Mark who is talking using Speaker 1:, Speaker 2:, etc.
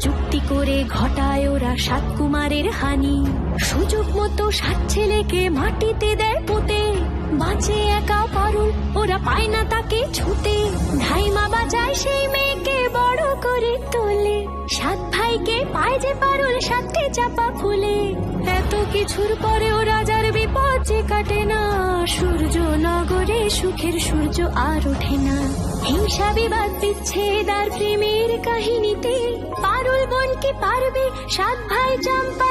Speaker 1: যুক্তি করে ঘটায় ওরা সাত কুমারের হানি। সুযোগ মতো সাত ছেলেকে মাটিতে দেয় পুঁতে। বাঁচে একা পারুল, ওরা পায় না তাকে ছুতে। ধাইমা বাজায় সেই মেয়েকে বড় করে তোলে। সাত ভাইকে পায় যে পারুল, সাতটি চাপা ফুলে। এত কিছুর পরেও রাজার বিপদ যে কাটে না। সূর্য নগরে সুখের সূর্য আর ওঠে না। হিংসা বিবাদ, বিচ্ছেদ আর প্রেমের কাহিনীতে के पार भी सात भाई चंपा